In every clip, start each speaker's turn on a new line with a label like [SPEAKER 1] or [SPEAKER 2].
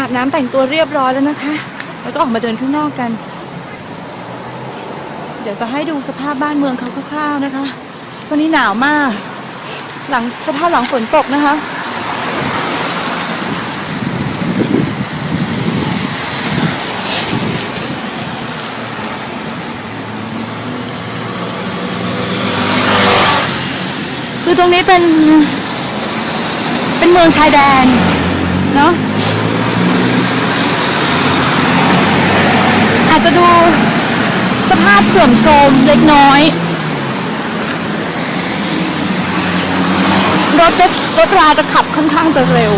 [SPEAKER 1] อาบน้ำแต่งตัวเรียบร้อยแล้วนะคะ แล้วก็ออกมาเดินข้างนอกกัน เดี๋ยวจะให้ดูสภาพบ้านเมืองเขาคร่าวๆนะคะ วันนี้หนาวมาก หลังสภาพหลังฝนตกนะคะคือตรงนี้เป็นเป็นเมืองชายแดน เนาะอาจจะดู สภาพเสื่อมโทรมเล็กน้อยรถรถรถราจะขับค่อนข้างจะเร็ว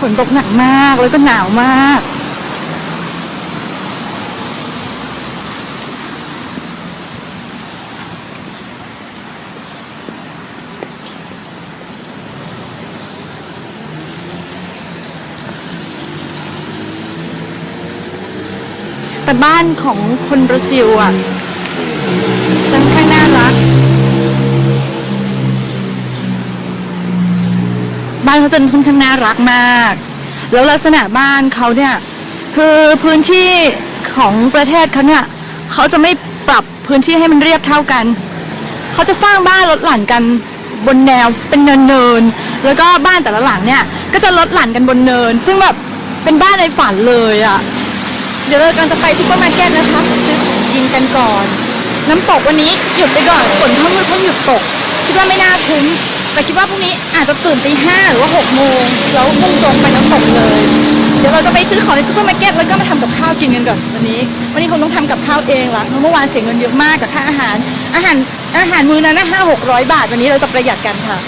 [SPEAKER 1] ฝนตกหนักมากแล้วก็หนาวมาก แต่บ้านของคนบราซิลอะจะค่อนข้างน่ารัก บ้านเขาจะค่อนข้างน่ารักมาก แล้วลักษณะบ้านเขาเนี่ย คือพื้นที่ของประเทศเขาเนี่ยเขาจะไม่ปรับพื้นที่ให้มันเรียบเท่ากัน เขาจะสร้างบ้านลดหลั่นกันบนแนวเป็นเนินเนินๆแล้วก็บ้านแต่ละหลังเนี่ย ก็จะลดหลั่นกันบนเนิน ซึ่งแบบเป็นบ้านในฝันเลยอะ่ะ เดี๋ยวเรากำลังจะไปซุปเปอร์มาร์เก็ตนะคะซื้อของกินกันก่อน น้ำตกวันนี้หยุดไปก่อนฝนเพิ่งเพิ่งหยุดตก คิดว่าไม่น่าคุ้มแต่คิดว่าพรุ่งนี้อาจจะตื่นตีห้าหรือว่าหกโมงแล้วมุ่งตรงไปน้ำตกเลย เดี๋ยวเราจะไปซื้อของในซุปเปอร์มาร์เก็ตแล้วก็มาทำกับข้าวกินกันก่อนวันนี้ วันนี้คงต้องทำกับข้าวเองละเพราะเมื่อวานเสียเงินเยอะมากกับค่าอาหาร อาหารอาหารมื้อนั้นนะห้าหกร้อยบาท วันนี้เราจะประหยัดกันค่ะ